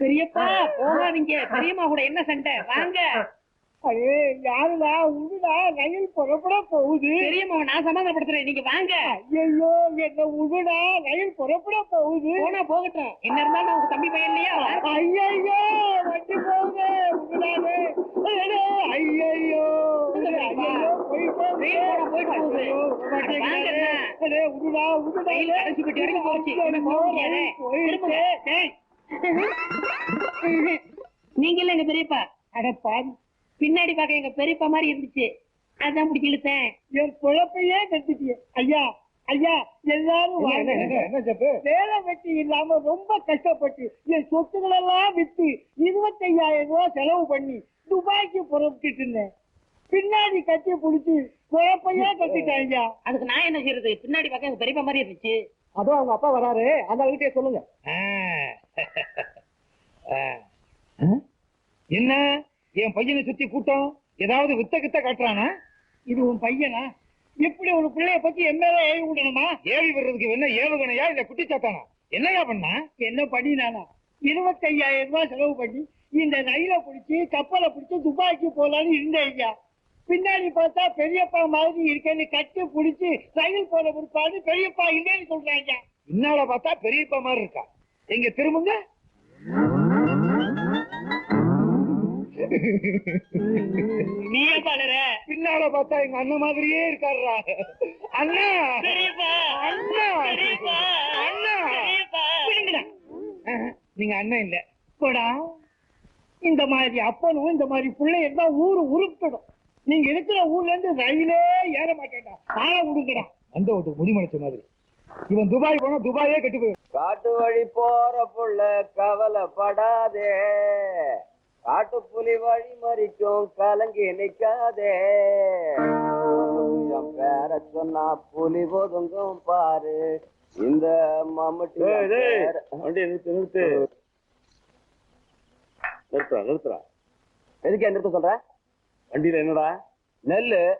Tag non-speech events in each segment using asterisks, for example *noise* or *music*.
பெரியப்பா போகாதீங்க. பெரியம்மா கூட என்ன சண்டை? வாங்க. அடே யாருடா? உடுடா? ரயில் புறப்பட போகுது. பெரியம்மா நான் சமாதானப்படுத்துறேன். நீங்க வாங்க. ஐயோ என்ன உடுடா? ரயில் புறப்பட போகுது. போனா போகட்டும். என்ன இருந்தாலும் உங்க தம்பி பையன் இல்லையா. ஐயோ வண்டி போகுது. உடுடாதே. ஐயோ. வாங்கண்ணா. ரயில் கடைசி பெட்டி வரைக்கும் போச்சு. இனிமே போக முடியாதே. திரும்புங்க. டேய். *laughs* நீங்க இல்ல எங்க பெரியப்பா? அடப்பான் பின்னாடி பார்க்க எங்க பெரியப்பா மாதிரி இருந்துச்சு. அதான் முடிச்சு இழுத்தேன். என் குழப்பையே கட்டிட்டிய ஐயா ஐயா எல்லாரும். வேலை வெட்டி இல்லாம ரொம்ப கஷ்டப்பட்டு என் சொத்துக்கள் எல்லாம் வித்து இருபத்தையாயிரம் ரூபாய் செலவு பண்ணி துபாய்க்கு புறப்பட்டுட்டு இருந்தேன். பின்னாடி கட்டி புடிச்சு குழப்பையே கட்டிட்டேன் ஐயா. அதுக்கு நான் என்ன செய்யறது பின்னாடி பார்க்க எங்க பெரியப்பா மாதிரி இருந்துச்சு. அதோ அவங்க அப்பா வராரு. அந்த அவர்கிட்டயே சொல்லுங்க. என்ன? என் பையனை சுத்தி கூட்டம் ஏதாவது வித்த கித்த காட்டுறானா? இது உன் பையனா? இப்படி ஒரு பிள்ளைய பத்தி மேல ஏவி விடணுமா? ஏவி வர்றதுக்கு என்ன ஏவுகணையா இல்ல குட்டி சாத்தானா? என்னையா பண்ணா? என்ன பண்ணினானா இருபத்தையாயிரம் ரூபாய் செலவு பண்ணி இந்த ரயில பிடிச்சி கப்பலை பிடிச்சி துபாய்க்கு போலான்னு இருந்தேன் ஐயா. பின்னாடி பார்த்தா பெரியப்பா மாதிரி இருக்கேன்னு கட்டி பிடிச்சி ரயில் போற பிற்பாடு பெரியப்பா இல்லைன்னு சொல்றாங்க இன்னால பார்த்தா பெரியப்பா மாதிரி இருக்கா? எங்க திரும்புங்க. *laughs* நீ பாடுற. பின்னால பார்த்தா எங்க அண்ணன் மாதிரியே இருக்காருடா. அண்ணா. அண்ணா. அண்ணா. விடுங்கடா. நீங்க அண்ணன் இல்ல. போடா. இந்த மாதிரி அப்பனும் இந்த மாதிரி பிள்ளை இருந்தா ஊரு உருப்பிடும். நீங்க இருக்கிற ஊர்ல இருந்து ரயிலே ஏற மாட்டேன்டா. ஆள விடுங்கடா அந்த ஓட்டு முடிமலைச்ச மாதிரி. இவன் துபாய் போனா துபாயே கெட்டு போயிடும். காட்டு வழி போற புள்ள கவலைப்படாதே. காட்டு புலி வழி மறிக்கும் கலங்கி நிக்காதே. பேர சொன்னா புலி ஒதுங்கும் பாரு. இந்த மம்முட்டி வண்டி நிறுத்து நிறுத்து. நிறுத்துறா நிறுத்துறா. எதுக்கு நிறுத்த சொல்ற? வண்டியில என்னடா? நெல்லு.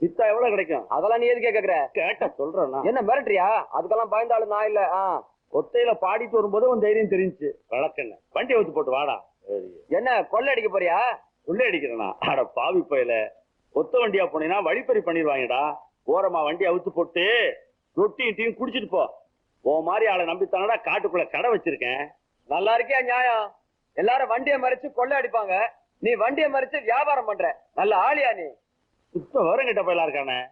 வித்தா எவ்வளவு கிடைக்கும்? அதெல்லாம் நீ எதுக்கு கேக்குற? கேட்ட சொல்றேன்? என்ன மிரட்டுறியா? அதுக்கெல்லாம் பயந்தாலும் நான் இல்ல. ஆ. ஒத்தையில பாடிட்டு வரும்போது உன் தைரியம் தெரிஞ்சுச்சு. வழக்கண்ண வண்டியை ஊத்து போட்டு வாடா. என்ன கொள்ளை அடிக்க போறியா? உள்ளே அடிக்கிறேனா? அட பாவி பயல. ஒத்த வண்டியா போனீங்கன்னா வழிப்பறி பண்ணிடுவாங்கடா. ஓரமா வண்டி அவுத்து போட்டு ரொட்டியும் டீயும் குடிச்சிட்டு போ. உன் மாதிரி ஆளை நம்பித்தானடா காட்டுக்குள்ள கடை வச்சிருக்கேன். நல்லா இருக்கியா நியாயம்? எல்லாரும் வண்டியை மறிச்சு கொள்ளை அடிப்பாங்க. நீ வண்டியை மறிச்சு வியாபாரம் பண்ற. நல்ல ஆளியா நீ? சுத்த வரம் கிட்ட பயலா இருக்கானே.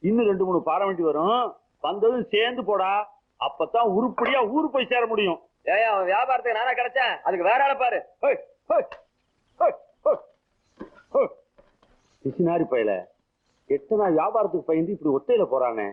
இன்னும் ரெண்டு மூணு பாறை வண்டி வரும். வந்ததும் சேர்ந்து போடா. அப்பதான் உருப்படியா ஊரு போய் சேர முடியும். ஏய் அவன் வியாபாரத்துக்கு நானா கிடைச்சேன். அதுக்கு வேற ஆளை பாரு. பிசினாரி பையல. எத்தனை வியாபாரத்துக்கு பயந்து இப்படி ஒத்தையில போறானே?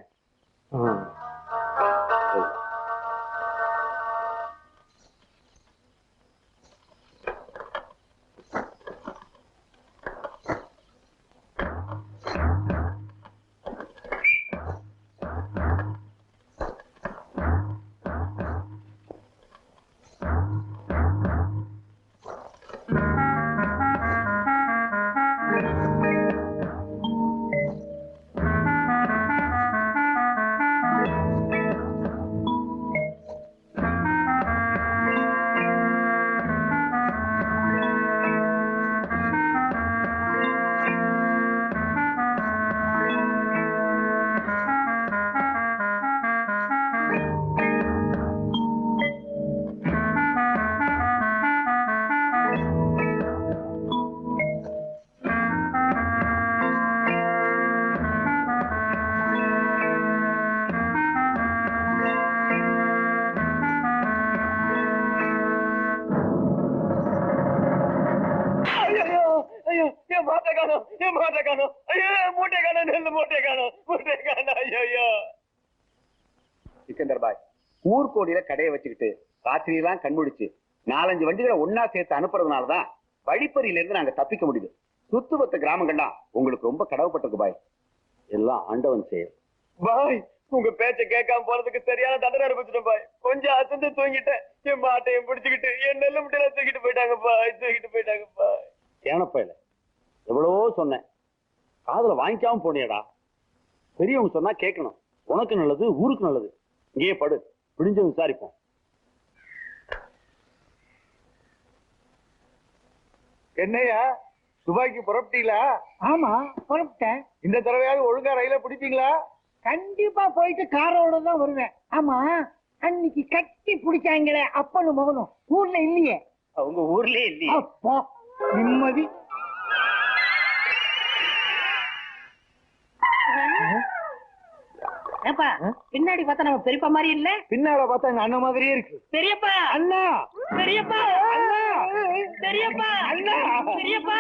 என் மாட்டை காணும் ஐயோ மூட்டை காணும் நெல்லு மூட்டை காணும் மூட்டை காணும் ஐயோ சிக்கந்தர் பாய் ஊர்கோடியில கடையை வச்சுக்கிட்டு ராத்திரி எல்லாம் கண்முடிச்சு நாலஞ்சு வண்டிகளை ஒன்னா சேர்த்து அனுப்புறதுனாலதான் வழிப்பறியில இருந்து நாங்க தப்பிக்க முடியுது. சுத்துவத்த கிராமங்கள்லாம் உங்களுக்கு ரொம்ப கடவுப்பட்டிருக்கு பாய். எல்லாம் ஆண்டவன் செயல். பாய் உங்க பேச்ச கேட்காம போறதுக்கு சரியான தண்டனை அனுப்பிச்சிட்டேன் பாய். கொஞ்சம் அசந்து தூங்கிட்டேன். என் மாட்டையும் பிடிச்சுக்கிட்டு என் நெல்ல முட்டையில தூக்கிட்டு போயிட்டாங்க பாய் தூக்கிட்டு போயிட்டாங்க பாய். கேனப்பையில எவ்வளவோ சொன்னேன். காதுல வாங்கிக்காம போனியடா. பெரியவங்க சொன்னா கேட்கணும் உனக்கு நல்லது ஊருக்கு நல்லது. இங்கேயே படு. விடிஞ்சு விசாரிப்போம். என்னையா? துபாய்க்கு புறப்பட்டீங்களா? ஆமா புறப்பட்டேன். இந்த தடவையாவது ஒழுங்கா ரயில பிடிப்பீங்களா? கண்டிப்பா போயிட்டு காரோட தான் வருவேன். ஆமா அன்னைக்கு கட்டி பிடிச்சாங்களே அப்பனும் மகனும். ஊர்ல இல்லையே. அவங்க ஊர்லயே இல்லையே. அப்பா நிம்மதி. ஏப்பா பின்னாடி பார்த்தா நம்ம பெரியப்பா மாதிரி இல்ல? பின்னால பார்த்தா எங்க அண்ணன் மாதிரியே இருக்கு. பெரியப்பா! அண்ணா! பெரியப்பா! அண்ணா! பெரியப்பா! அண்ணா! பெரியப்பா!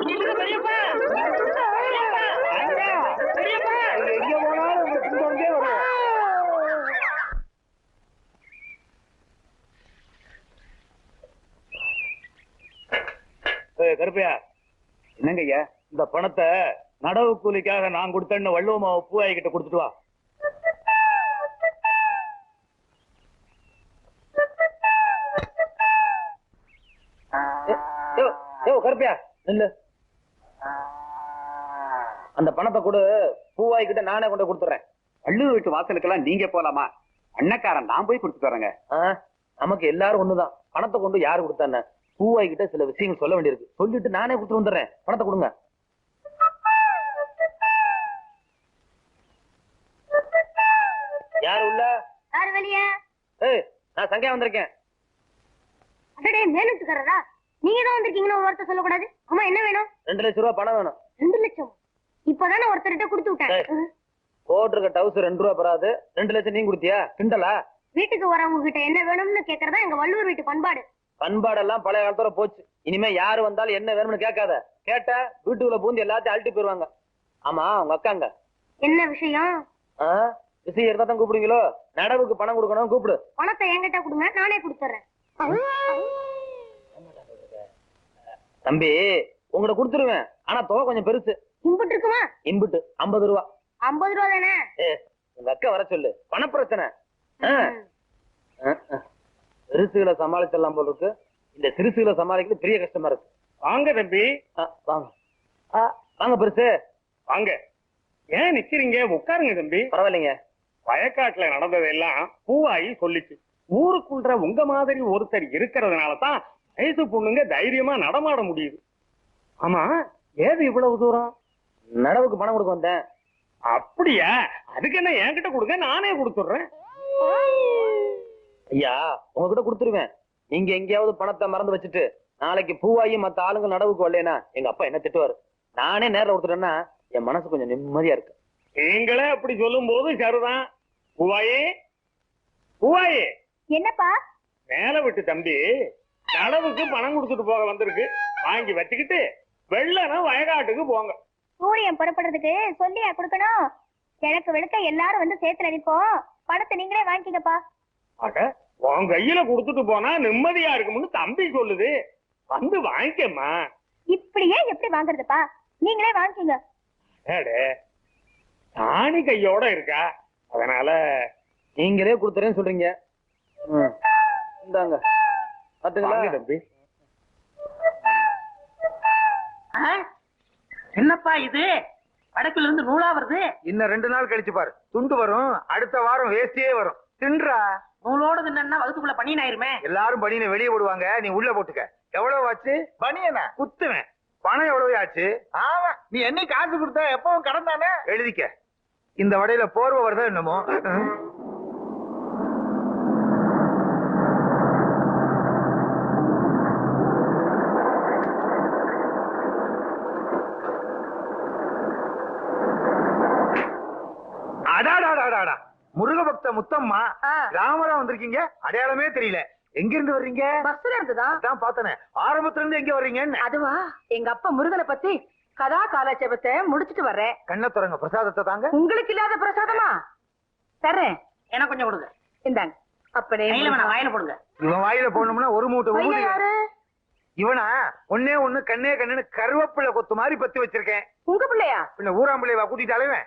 பெரியப்பா பெரியப்பா! அண்ணா! பெரியப்பா! எங்க போனாலும் உங்க பின்தொடர்ந்தே வரும். ஏய், கருப்பையா என்னங்க ஐயா இந்த பணத்தை நடவு கூலிக்காக நான் கொடுத்தேன்னு வள்ளுவமாவை பூவாய் கிட்ட கொடுத்துட்டு வா. ஏ கருப்பியா நில்லு. அந்த பணத்தை கொடு. பூவாய் கிட்ட நானே கொண்டு கொடுத்துறேன் வள்ளுவர் வீட்டு வாசலுக்கெல்லாம் நீங்க போலாமா? அண்ணக்காரன் நான் போய் கொடுத்துட்டு வரேங்க. நமக்கு எல்லாரும் ஒண்ணுதான். பணத்தை கொண்டு யாரு கொடுத்தானே பூவாய் கிட்ட சில விஷயங்கள் சொல்ல வேண்டியிருக்கு. சொல்லிட்டு நானே கொடுத்து வந்துடுறேன். பணத்தை கொடுங்க. யாரு உள்ள? யாரு வெளியே? ஏய் நான் சங்கையா வந்திருக்கேன். அடடே மேலுட்டுக்காரரா நீங்க தான் வந்திருக்கீங்கன்னு ஒரு வார்த்தை சொல்லக்கூடாது. அம்மா என்ன வேணும்? ரெண்டு லட்சம் ரூபாய் பணம் வேணும். ரெண்டு லட்சம். இப்பதானே ஒருத்தர்கிட்ட கொடுத்து விட்டேன். போட்டிருக்க டவுசர் ரெண்டு ரூபா பெறாது ரெண்டு லட்சம் நீ கொடுத்தியா? கிண்டலா? வீட்டுக்கு வரவங்க கிட்ட என்ன வேணும்னு கேக்குறதா எங்க வள்ளுவர் வீட்டு பண்பாடு. பண்பாடெல்லாம் பழைய காலத்தோட போச்சு. இனிமே யாரு வந்தாலும் என்ன வேணும்னு கேட்காத. கேட்டா வீட்டுக்குள்ள பூந்து எல்லாத்தையும் அழட்டி போயிருவாங்க. ஆமா உங்க அக்காங்க. என்ன விஷயம்? விசை இருந்தா தான் கூப்பிடுவீங்களோ? நடவுக்கு பணம் கொடுக்கணும் கூப்பிடு. பணத்தை என்கிட்ட கொடுங்க நானே கொடுத்துறேன் தம்பி உங்கள்ட்ட கொடுத்துருவேன். ஆனா தொகை கொஞ்சம் பெருசு. இம்புட்டு இருக்குமா? இன்புட்டு ஐம்பது ரூபா. ஐம்பது ரூபா தானே? ஏ உங்க அக்கா வர சொல்லு. பணப்பிரச்சனை. ஆ. ஆ, ஆ. பெருசுகளை சமாளிச்சிடலாம் போல இருக்கு. இந்த சிறுசுகளை சமாளிக்கிறது பெரிய கஷ்டமா இருக்கு. வாங்க தம்பி. ஆ, வாங்க. ஆ, வாங்க பெருசு. வாங்க. ஏன் நிக்கிறீங்க? உட்காருங்க தம்பி. பரவாயில்லைங்க. வயக்காட்டுல நடந்ததெல்லாம் பூவாயி சொல்லிச்சு. ஊருக்குள்ள உங்க மாதிரி ஒருத்தர் இருக்கிறதுனால தான் வயசு பொண்ணுங்க தைரியமா நடமாட முடியுது. ஆமா ஏது இவ்வளவு தூரம்? நடவுக்கு பணம் கொடுக்க வந்தேன். அப்படியா? அதுக்கு என்ன என்கிட்ட கொடுங்க நானே கொடுத்துடுறேன். ஐயா உங்ககிட்ட கொடுத்துருவேன். நீங்க எங்கேயாவது பணத்தை மறந்து வச்சுட்டு நாளைக்கு பூவாயி மத்த ஆளுங்க நடவுக்கு வரலைன்னா எங்க அப்பா என்ன திட்டுவாரு? நானே நேரில் கொடுத்துட்டேன்னா என் மனசு கொஞ்சம் நிம்மதியா இருக்கு. நீங்களே அப்படி சொல்லும் போது சரிதான். பூவாயே பூவாயே. என்னப்பா? மேல விட்டு தம்பி. நடவுக்கு பணம் கொடுத்துட்டு போக வந்திருக்கு. வாங்கி வச்சுக்கிட்டு வெள்ளனா வயக்காட்டுக்கு போங்க. சூரியன் புறப்படுறதுக்கு சொல்லியா கொடுக்கணும்? கிழக்கு வெளுக்க எல்லாரும் வந்து சேத்துல நிப்போம் பணத்தை நீங்களே வாங்கிக்கப்பா. அட உன் கையில கொடுத்துட்டு போனா நிம்மதியா இருக்கும்னு தம்பி சொல்லுது. வந்து வாங்கிக்கம்மா. இப்படியே எப்படி வாங்குறதுப்பா? நீங்களே வாங்கிக்கங்க. அடே சாணி கையோட இருக்கா? அதனால நீங்களே கொடுத்துறேன்னு சொல்றீங்க. இந்தாங்க. என்னப்பா இது? வடக்குல இருந்து நூலா வருது? இன்னும் ரெண்டு நாள் கழிச்சு பாரு. துண்டு வரும் அடுத்த வாரம் வேஸ்டியே வரும். தின்றா? நூலோடது என்னன்னா வகுத்துக்குள்ள பண்ணின்னு ஆயிருமே. எல்லாரும் பனியனை வெளியே போடுவாங்க நீ உள்ள போட்டுக்க. எவ்வளவு ஆச்சு? பனியனா? குத்துவேன். பணம் எவ்வளவு ஆச்சு? ஆமா. நீ என்ன காசு கொடுத்த எப்பவும் கடன் தானே எழுதிக்க. இந்த வடையில போர்வை வருதா என்னமோ? அடாடாடாடாடா முருக பக்த முத்தம்மா ராமரா வந்திருக்கீங்க? அடையாளமே தெரியல. எங்க இருந்து வர்றீங்க? பஸ்ல இருந்துதா? அதான் பார்த்தனே. ஆரம்பத்துல இருந்து எங்க வர்றீங்கன்னு. அதுவா? எங்க அப்பா முருகனை பத்தி கதா காலாட்சேபத்தை முடிச்சிட்டு வர்றேன். கண்ணை திறங்க. பிரசாதத்தை தாங்க. உங்களுக்கு இல்லாத பிரசாதமா? தர்றேன். எனக்கு கொஞ்சம் கொடுங்க. இந்தாங்க. அப்பனே வாயில போடுங்க. இவன் வாயில போடணும்னா ஒரு மூட்டை யாரு? இவனா? ஒன்னே ஒண்ணு கண்ணே கண்ணுன்னு கருவேப்பிள்ளை கொத்து மாதிரி பத்தி வச்சிருக்கேன். உங்க பிள்ளையா? பின்ன ஊராம்பிள்ளைவா கூட்டிட்டு அலைவேன்.